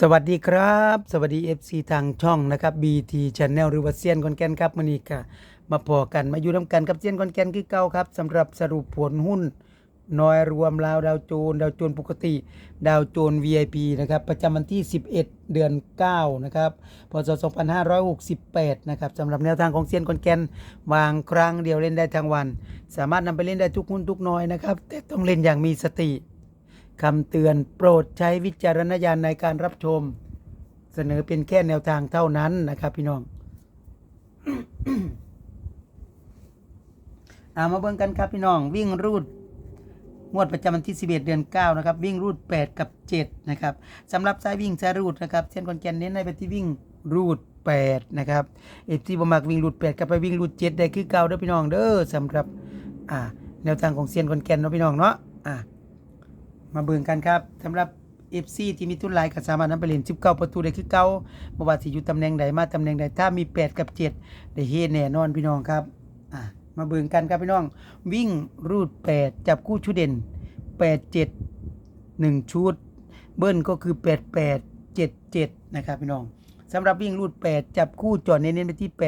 สวัสดีครับ สวัสดี FC ทางช่องนะครับ BT Channel หรือว่าเซียนคอนแกนครับมื้อนี้ก็มาพอกันมาอยู่นํกันกับเซียนคอนแกนคือเก่าครับสำหรับสรุปผลหุ้นน้อยรวมลาวดาวโจนดาวโจนปกติ ดาวโจน VIP นะครับ ประจำวันที่ 11 เดือน 9 นะครับพศ2568 นะครับสำหรับแนวทางของเซียนคอนแกนวางครั้งเดียวเล่นได้ทั้งวัน สามารถนำไปเล่นได้ทุกหุ้นทุกน้อยนะครับ แต่ต้องเล่นอย่างมีสติ คำเตือนโปรดใช้วิจารณญาณในการรับชม เสนอเป็นแค่แนวทางเท่านั้นนะครับพี่น้องอามาเบิ่งกันครับพี่น้องวิ่งรูดงวดประจำวันที่ 11 เดือน 9 นะครับ วิ่งรูด 8 กับ 7 นะครับสำหรับสายวิ่งสายรูดนะครับเช่นคอนแกนเน้นในไปที่วิ่งรูด 8 นะครับเอฟซีบมักวิ่งรูด 8 กับไปวิ่งรูด 7 ได้คือเก่าเด้อพี่น้องเด้อสำหรับอ่าแนวทางของเซียนคอนแกนเนาะพี่น้องเนาะอ่า มาเบิ่งกันครับสำหรับ FC ที่มีทุนหลายก็สามารถนำไปเล่น19 ประตูได้คือเก่าบ่ว่าสิอยู่ตำแหน่งใดมาตำแหน่งใดถ้ามี 8 กับ 7 ได้เฮ็ดแน่นอนพี่น้องครับอะมาเบิ่งกันครับพี่น้อง วิ่งรูด 8 จับคู่ชุดเด่น 8 7 1 ชุด เบิ้ลก็คือ 8 8 7 7 นะครับพี่น้องสำหรับวิ่งรูด 8 จับคู่จอดเน้นๆไปที่ 80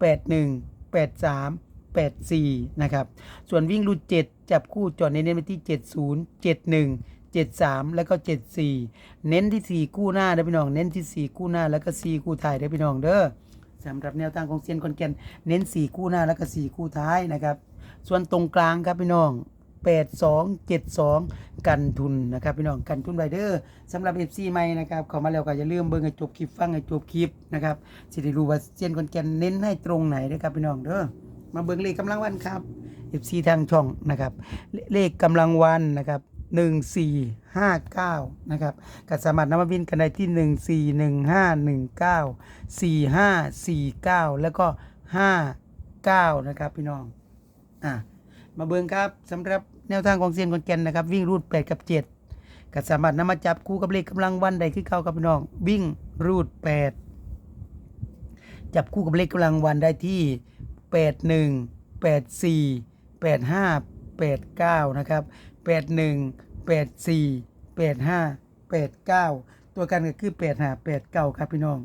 81 83 84 นะครับ ส่วนวิ่งรูด 7 จับคู่จอดเน้นไปที่ 70 71 73 แล้วก็ 74 เน้นที่ 4 คู่หน้าเด้อพี่น้อง เน้นที่ 4 คู่หน้าแล้วก็ 4 คู่ท้ายเด้อพี่น้องเด้อสำหรับแนวทางของเซียนคอนแกนเน้น 4 คู่หน้าแล้วก็ 4 คู่ท้ายนะครับ ส่วนตรงกลางครับพี่น้อง 82 72 กันทุนนะครับพี่น้องกันทุนไรเดอร์สำหรับ FC ใหม่นะครับเข้ามาแล้วก็อย่าลืมเบิ่งให้จบคลิปฟังให้จบคลิปนะครับสิได้รู้ว่าเซียนคอนแกนเน้นให้ตรงไหนนะครับพี่น้องเด้อมาเบิ่งเลขกำลังวันครับ FC ทางช่องนะครับ เลขกำลังวันนะครับ1459นะครับก็สามารถนำมาวินกันได้ที่ 141519 4549 แล้วก็ 59 นะครับพี่น้องอะมาเบิ่งครับสำหรับแนวทางของเซียนคอนแกนนะครับ วิ่งรูด 8 กับ 7ก็สามารถนำมาจับคู่กับเลขกำลังวันใดคือเก่าครับพี่น้อง วิ่งรูด 8 จับคู่กับเลขกำลังวันได้ที่ 81 84 85 89 นะครับ 81 84 85 89 ตัวกันก็คือ 85 89 ครับพี่น้อง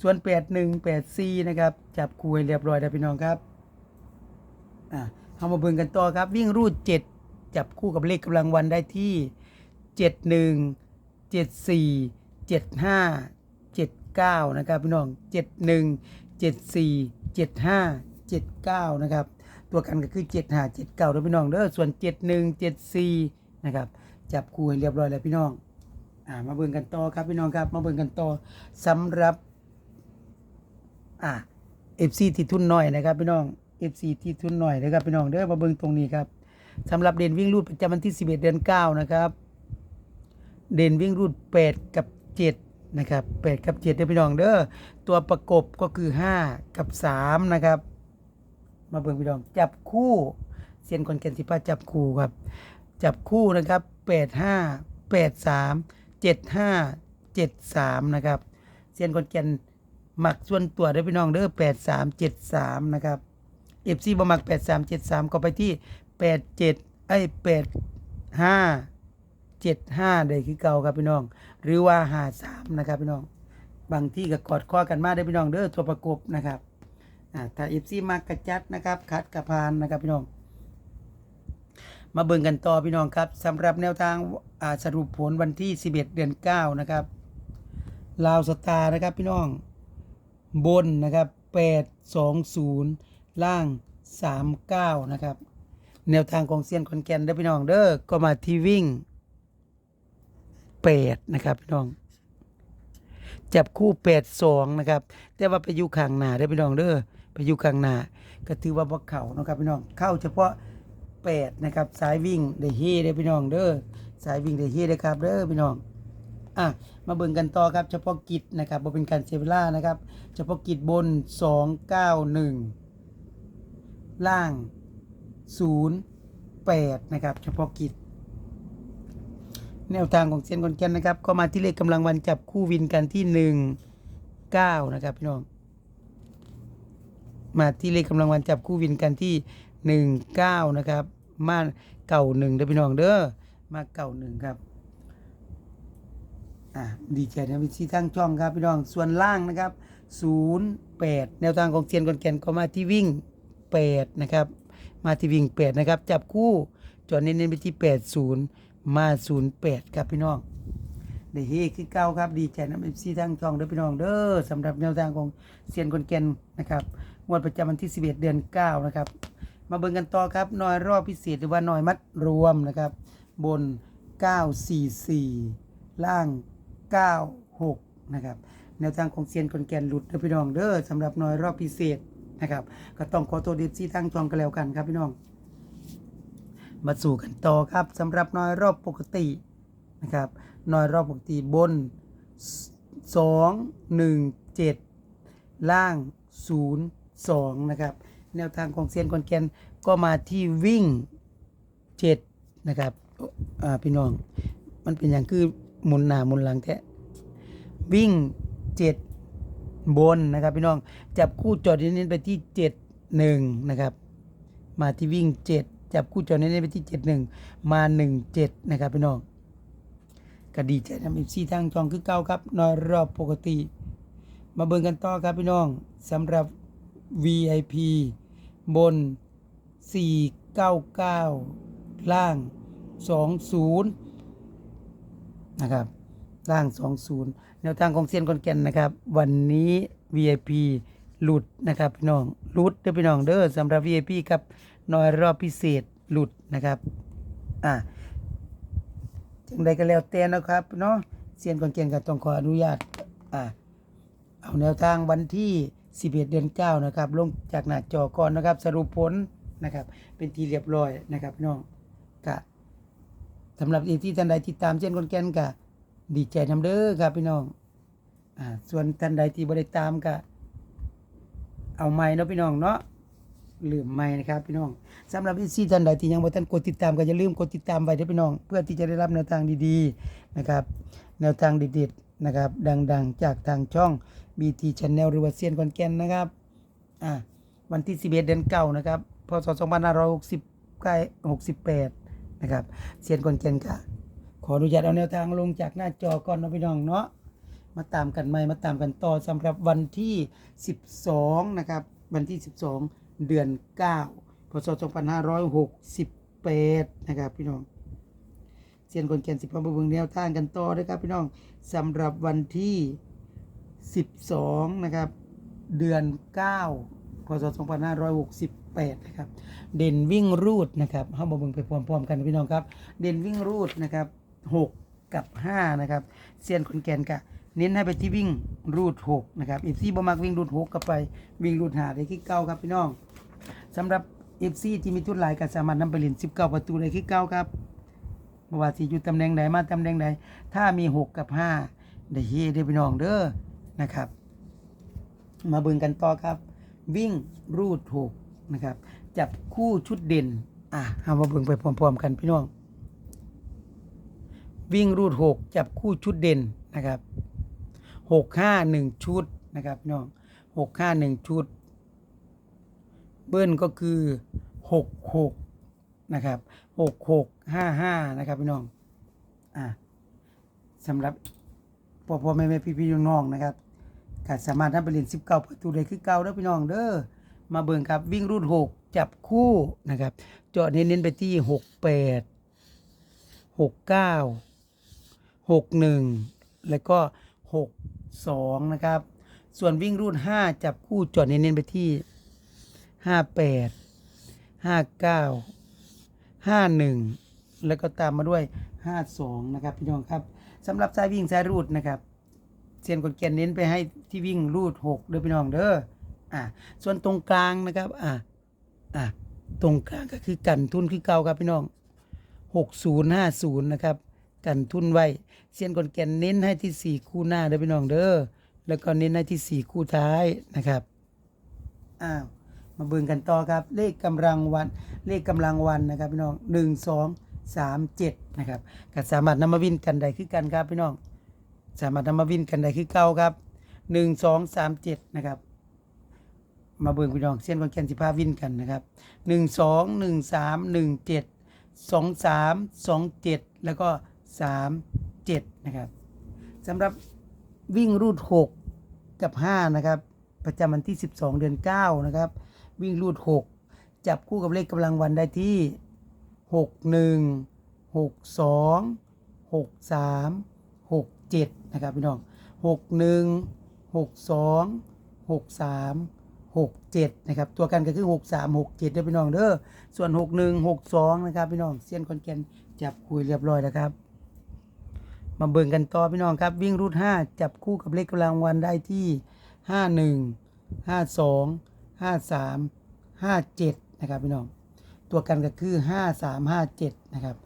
ส่วน 81 84 นะครับ จับคู่ให้เรียบร้อยแล้วพี่น้องครับ อะเอามาเบิ่งกันต่อครับ วิ่งรูด 7 จับคู่กับเลขกำลังวันได้ที่ 71 74 75 79 นะครับพี่น้อง 71 74 75 79 นะครับ ตัวกันก็คือ 75 79เด้อพี่น้องเด้อส่วน 71 74นะครับจับคู่ให้เรียบร้อยแล้วพี่น้องอ่ามาเบิ่งกันต่อครับพี่น้องครับ มาเบิ่งกันต่อสำหรับอ่า FC ที่ทุนน้อยนะครับพี่น้อง FC ที่ทุนน้อยนะครับพี่น้องเด้อมาเบิ่งตรงนี้ครับสำหรับเด่นวิ่งรูดประจำวันที่ 11 เดือน 9 นะครับ เด่นวิ่งรูด 8 กับ 7 นะครับ 8 กับ7เด้อพี่น้องเด้อตัวประกบก็คือ 5 กับ 3 นะครับ มาเบิ่งพี่น้องจับคู่เซียนคอนแกนสิพาจับคู่ครับ จับคู่นะครับ85 83 75 73นะครับเซียนคอนแกนหมักส่วนตัวด้อพี่น้องเด้อ83 73นะครับ FC บ่มัก83 73ก็ไปที่87ไอ้85 75ได้คือเก่าครับพี่น้อง หรือว่า53นะครับพี่น้อง บางที่ก็กอดข้อกันมาได้พี่น้องเด้อตัวประกบนะครับ อ่าถ้า FC มักกระจัดนะครับ คัดกระพานนะครับพี่น้อง มาเบิ่งกันต่อพี่น้องครับสำหรับแนวทางาสรุปผลวันที่ 11 เดือน 9 นะครับลาวสตาร์นะครับพี่น้อง บนนะครับ 820 ล่าง 39 นะครับ แนวทางของเซียนคอนแกนเด้อพี่น้องเด้อก็มาที่วิ่ง 8 นะครับพี่น้องจับคู่ 82 นะครับ แต่ว่าไปอยู่ข้างหน้าเด้อพี่น้องเด้อ ไปอยู่ข้างหน้าก็ถือว่าบ่เขานะครับพี่น้องเข้าเฉพาะ8นะครับสายวิ่งได้เฮเด้พี่น้องเด้อสายวิ่งได้เฮเด้ครับเด้อพี่น้องอะมาเบิ่งกันต่อครับเฉพาะกิจนะครับบ่เป็นการเสียเวลานะครับเฉพาะกิจบน 291 ล่าง 08 นะครับ เฉพาะกิจ แนวทางของเซียนคอนแกนนะครับ ก็มาที่เลขกำลังวันจับคู่วินกันที่ 1 9 นะครับพี่น้อง มาที่เลขกำลังวันจับคู่วินกันที่ 19 นะครับ มาเก่าหนึ่งเด้อพี่น้องเด้อมาเก่าหนึ่งครับอ่าดีใจนะวิธีทางช่องครับพี่น้องส่วนล่างนะครับ 08 แนวทางของเซียนกอนแกนก็มาที่วิ่ง 8 นะครับ มาที่วิ่ง 8 นะครับ จับคู่จอดเน้นๆไปที่ 80 มา 08 ครับพี่น้อง ได้เฮคือเก่าครับดีใจนะเอฟซีทางช่องเด้อพี่น้องเด้อสำหรับแนวทางของเซียนคนแก่นนะครับงวดประจำวันที่ 11 เดือน 9 นะครับ มาเบิ่งกันต่อครับหน่อยรอบพิเศษหรือว่าหน่อยมัดรวมนะครับ บน 944 ล่าง 96 นะครับแนวทางของเซียนคนแกนหลุดเด้อพี่น้องเด้อสำหรับหน่อยรอบพิเศษนะครับ ก็ต้องขอตัวดีซีทางช่องกันแล้วกันครับพี่น้อง มาสู่กันต่อครับสำหรับหน่อยรอบปกติ นะครับหน่อยรอบปกติบน 2 1 7 ล่าง 0 2 นะครับ แนวทางของเซียนคอนแกนก็มาที่วิ่ง 7 นะครับพี่น้อง มันเป็นอย่างคือหมุนหน้าหมุนหลังแท้วิ่ง 7 บนนะครับพี่น้อง จับคู่จอดเน้นๆไปที่ 7 1 นะครับ มาที่วิ่ง 7 จับคู่จอดเน้นๆไปที่ 71 มา 17 นะครับพี่น้อง ก็ดีใจนะมีซีทางจองคือเก้าครับนอยรอบปกติ มาเบิ่งกันต่อครับพี่น้องสำหรับ VIP บน 499 ล่าง 20 นะครับ ล่าง 20 แนวทางของเซียนคอนแก่นนะครับ วันนี้ VIP หลุดนะครับพี่น้องหลุดเด้อพี่น้องเด้อสำหรับ VIP กับน้อยรอบพิเศษหลุดนะครับ อ่า จังใดก็แล้วแต่นะครับเนาะเซียนคอนแก่นก็ต้องขออนุญาตอ่าเอาแนวทางวันที่11เดือน9นะครับ ลงจากหน้าจอก่อนนะครับ สรุปผลนะครับ เป็นที่เรียบร้อยนะครับพี่น้องกะสำหรับอีที่ท่านใดติดตามเช่นคนแก่นกะดีใจนำเด้อครับพี่น้องอ่าส่วนท่านใดที่บ่ได้ตามกะเอาไม้เนาะพี่น้องเนาะ ลืมไม้นะครับพี่น้องสำหรับอีที่ท่านใดที่ยังบ่ทันกดติดตามก็อย่าลืมกดติดตามไว้ด้อพี่น้อง เพื่อที่จะได้รับแนวทางดีๆนะครับแนวทางเด็ดๆนะครับดังๆ จากทางช่อง BT Channel หรือว่าเซียนคอนแกนนะครับอ่าวันที่ 11 เดือนเก้านะครับพศ2 5 6 0กล้นะครับเซียนคอนแกนค่ะขออนุญาตเอาแนวทางลงจากหน้าจอก่อนนะพี่น้องเนาะมาตามกันใหม่มาตามกันต่อสำหรับวันที่ 12 นะครับ วันที่ 12 เดือน 9พศ2568 นะครับพี่น้องเซียนคนแก่นสิบพมาเบิ่งแนวทางกันต่อนะครับพี่น้องสำหรับวันที่ 12 นะครับ เดือน 9 พศ 2568 นะครับ เด่นวิ่งรูดนะครับเข้ามาบิ่งไปพร้อมๆกันพี่น้องครับ เด่นวิ่งรูดนะครับ 6 กับ 5 นะครับเซียนคนแก่นกะเน้นให้ไปที่วิ่งรูด6นะครับอีซี่บ่มักวิ่งรูด6กับไปวิ่งรูดหาได้ที่เก้าครับพี่น้อง สำหรับ FC ที่มีทุนหลายก็สามารถนำไปเล่น19 ประตูได้ที่เก้าครับบ่ว่าสิอยู่ตำแหน่งใดมาตำแหน่งใดถ้ามี 6 กับ 5 ได้เฮได้อพี่น้องเด้อนะครับ มาเบิ่งกันต่อครับ วิ่งรูด6นะครับ จับคู่ชุดเด่น อะเอามาเบิ่งไปพร้อมๆ กันพี่น้อง วิ่งรูด 6 จับคู่ชุดเด่นนะครับ 6 5 1 ชุดนะครับพี่น้อง 6 5 1 ชุด เบิ้ลก็คือ 6 6 นะครับหกหกห้าห้านะครับพี่น้อง อ่าสำหรับพ่อพ่อแม่แม่พี่พี่น้องนะครับก็สามารถทำไปเรียนสิบเก้าประตูได้คือเก้าเด้อพี่น้องเด้อ มาเบิ่งครับวิ่งรูดหกจับคู่นะครับเจาะเน้นๆไปที่หกแปดหกเก้าหกหนึ่งแล้วก็หกสองนะครับ ส่วนวิ่งรูดห้าจับคู่เจาะเน้นๆไปที่ ห้าแปดห้าเก้าห้าหนึ่งแล้วก็ตามมาด้วยห้าสองนะครับพี่น้องครับสำหรับสายวิ่งสายรูดนะครับเซียนคนเกียนเน้นไปให้ที่วิ่งรูดหกเด้อพี่น้องเด้ออ่าส่วนตรงกลางนะครับอ่าอ่าตรงกลางก็คือกันทุนคือเก่าครับพี่น้องหกศูนย์ห้าศูนย์นะครับกันทุนไว้เซียนคนเกียนเน้นให้ที่สี่คู่หน้าเด้อพี่น้องเด้อแล้วก็เน้นให้ที่สี่คู่ท้ายนะครับอ้าว มาเบิ่งกันต่อครับ เลขกำลังวัน เลขกำลังวันนะครับพี่น้องหนึ่งสองสามเจ็ดนะครับก็สามารถนำมาวินกันได้คือกันครับพี่น้อง สามารถนำมาวินกันได้คือเก่าครับหนึ่งสองสามเจ็ดนะครับ มาเบิ่งพี่น้องเส้นคอนแกนสิพาวินกันนะครับหนึ่งสองหนึ่งสามหนึ่งเจ็ดสองสามสองเจ็ดแล้วก็สามเจ็ดนะครับสำหรับวิ่งรูด6กับ5นะครับ ประจำวันที่12เดือน9นะครับ วิ่งรูด 6 จับคู่กับเลขกำลังวันได้ที่ 61 62 63 67 นะครับพี่น้อง 61 62 63 67 นะครับ ตัวกันก็คือ 63 67เด้อพี่น้องเด้อ ส่วน 61 62 นะครับพี่น้องเซียนคอนแกนจับคุยเรียบร้อยแล้วครับ มาเบิ่งกันต่อพี่น้องครับวิ่งรูด 5 จับคู่กับเลขกำลังวันได้ที่ 51 52 53 57 นะครับพี่น้อง ตัวกันก็คือ 5357 นะครับ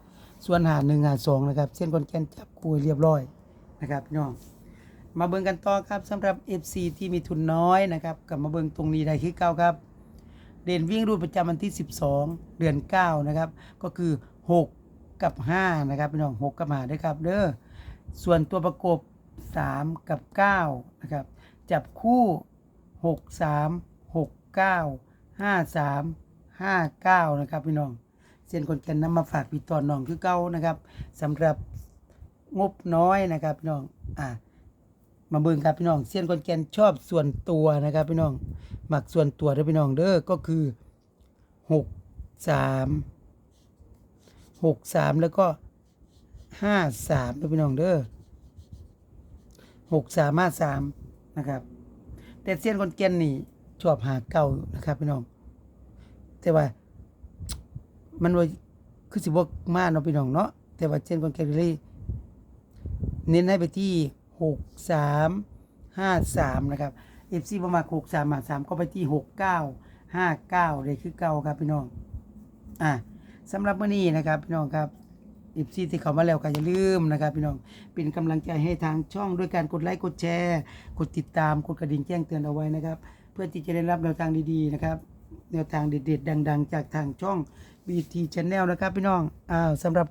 ส่วนหา1หา2นะครับ เส้นคอนแกนจับคู่เรียบร้อยนะครับพี่น้อง มาเบิ่งกันต่อครับสำหรับ FC ที่มีทุนน้อยนะครับกลับมาเบิ่งตรงนี้ได้คือเก้าครับ เด่นวิ่งรูดประจำวันที่ 12 เดือน 9 นะครับ ก็คือ 6 กับ 5 นะครับพี่น้อง 6 กับ5ด้วยครับเด้อ ส่วนตัวประกบ 3 กับ 9 นะครับ จับคู่ 6 3 6 9 5 3 5 9นะครับพี่น้องเส้นคนแกันนำมาฝากพี่ตอนน้องคือเก้านะครับสำหรับงบน้อยนะครับพี่น้องอะมาเบิ่งครับพี่น้องเซียนคนแกนชอบส่วนตัวนะครับพี่น้องหมักส่วนตัวเด้อพี่น้องเด้อก็คือหกสามหกสามแล้วก็ห้าสามเด้อพี่น้องเด้อหกสามห้าสามนะครับแต่เซียนคนแกนนี่ ชอบหาเก่านะครับพี่น้อง แต่ว่า มันว่าคือสิบวกมาเนาะพี่น้องเนาะแต่ว่าเซียนคนแกนเลยเน้นให้ไปที่หกสามห้าสามนะครับเอฟซีประมาณหกสามมาสามก็ไปที่หกเก้าห้าเก้าเลยคือเก้าครับพี่น้องอะสำหรับมื้อนี้นะครับพี่น้องครับเอฟซีที่เขามาแล้วก็อย่าลืมนะครับ พี่น้องเป็นกำลังใจให้ทางช่องด้วยการกดไลค์กดแชร์ กดติดตามกดกระดิ่งแจ้งเตือนเอาไว้นะครับ เพื่อที่จะได้รับแนวทางดีๆนะครับแนวทางเด็ดๆ ดัง ๆ จากทางช่อง BT Channel นะครับพี่น้องอ้าวสำหรับ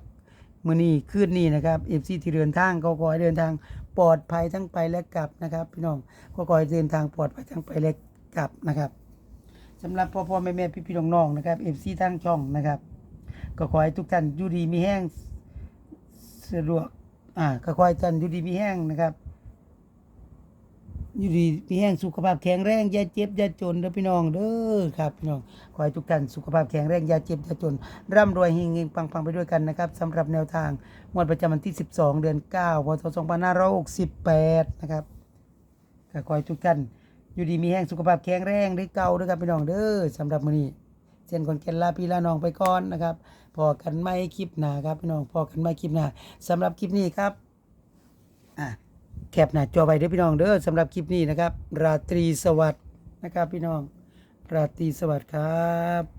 มือนี้คืนนี้นะครับเอฟซีที่เดินทางก็ขอให้เดินทางปลอดภัยทั้งไปและกลับนะครับพี่น้องก็ขอให้เดินทางปลอดภัยทั้งไปและกลับนะครับสำหรับพ่อพ่อแม่แม่พี่พี่น้องน้องๆนะครับเอฟซีทั้งช่องนะครับ ก็ขอให้ทุกท่านอยู่ดีมีแห้งสะดวกอ่าก็ขอให้ท่านอยู่ดีมีแห้งนะครับ อยู่ดีมีแห้งสุขภาพแข็งแรงอย่าเจ็บอย่าจนเด้อพี่น้องเด้อครับพี่น้องขอให้ทุกท่านสุขภาพแข็งแรงอย่าเจ็บอย่าจน ร่ำรวยเฮงๆปังๆไปด้วยกันนะครับสำหรับแนวทางงวดประจำวันที่ 12 เดือน 9 พศ 2568 นะครับก็ขอให้ทุกท่านอยู่ดีมีแห้งสุขภาพแข็งแรงได้เก่าเด้อครับพี่น้องเด้อสำหรับมื้อนี้เช่นคนแก่นลาพี่ลาน้องไปก่อนนะครับพอกันไม่คลิปหน้าครับพี่น้องพอกันไม่คลิปหน้าสำหรับคลิปนี้ครับ แคปหน้าจอไว้เด้อพี่น้องเด้อสำหรับคลิปนี้นะครับ ราตรีสวัสดิ์นะครับพี่น้อง ราตรีสวัสดิ์ครับ